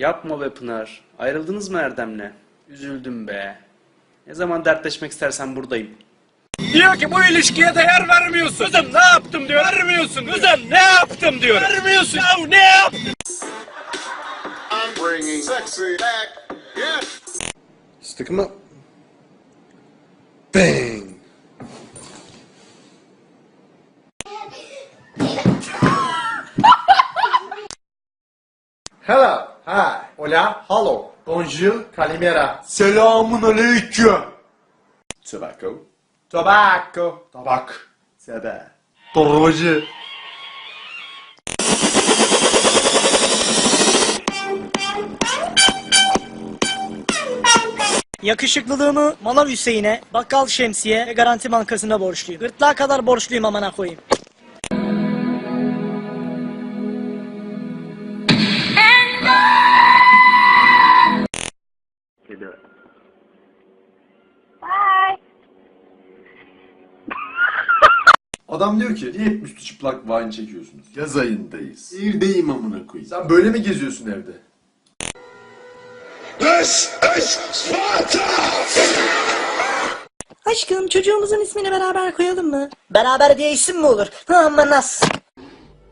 Yapma be Pınar. Ayrıldınız mı Erdem'le? Üzüldüm be. Ne zaman dertleşmek istersen buradayım. Diyor ki bu ilişkiye değer vermiyorsun. Kızım ne yaptım diyor. Vermiyorsun. Kızım ne yaptım diyor. Vermiyorsun. Ya ne yaptım? Stick 'em up. Bang! Hello, hi, hola, hello, bonjour, kalimera. Selamun aleyküm. Tobacco. Tobacco. Tabak. Sebe. Torbacı. Yakışıklılığımı Manav Hüseyin'e, Bakkal Şemsiye ve Garanti Bankası'na borçluyum. Gırtlağa kadar borçluyum amına koyayım. Adam diyor ki niye hep üstü çıplak wine çekiyorsunuz? Yaz ayındayız. Evdeyim amına koyayım. Sen böyle mi geziyorsun evde? Aşkım çocuğumuzun ismini beraber koyalım mı? Beraber diye isim mi olur? Ha ama nasıl?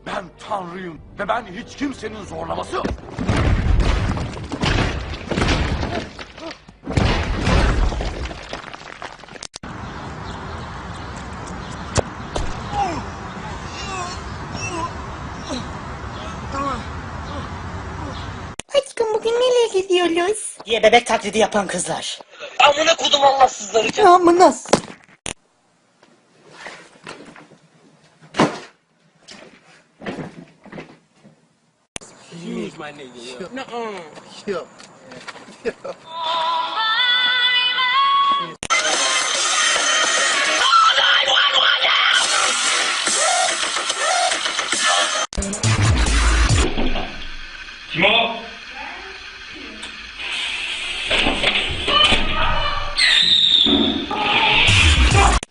Ben tanrıyım ve ben hiç kimsenin zorlaması yok. Aşkım bugün gidiyoruz? Diye bebek taklidi yapan kızlar. Amına kodum Allahsızları. Amına.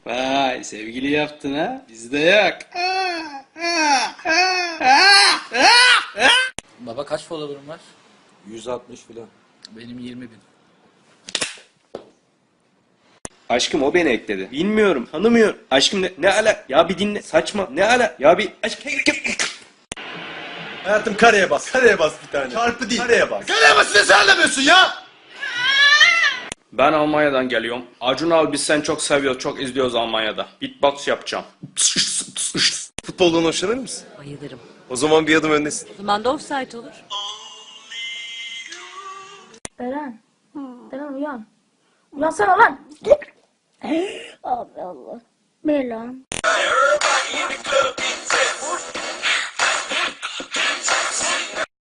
Vay sevgili yaptın ha. Bizde yok. Baba kaç follower'ın var? 160 filan. Benim 20 bin. Aşkım o beni ekledi. Bilmiyorum. Tanımıyorum. Aşkım ne, ne ala? Ya bir dinle. Saçma. Ne ala? Ya bir aşk. Hayatım kareye bas. Kareye bas bir tane. Çarpı değil. Kareye bas. Kareye bas sen demiyorsun ya. Ben Almanya'dan geliyorum. Acun abi biz sen çok seviyoruz. Çok izliyoruz Almanya'da. Beatbox yapacağım. Futboldan hoşlanır mısın? Bayılırım. O zaman bir adım öndesin. O zaman da offside olur. Eren. Eren uyan. Uyansana lan. Abi Allah. Bela.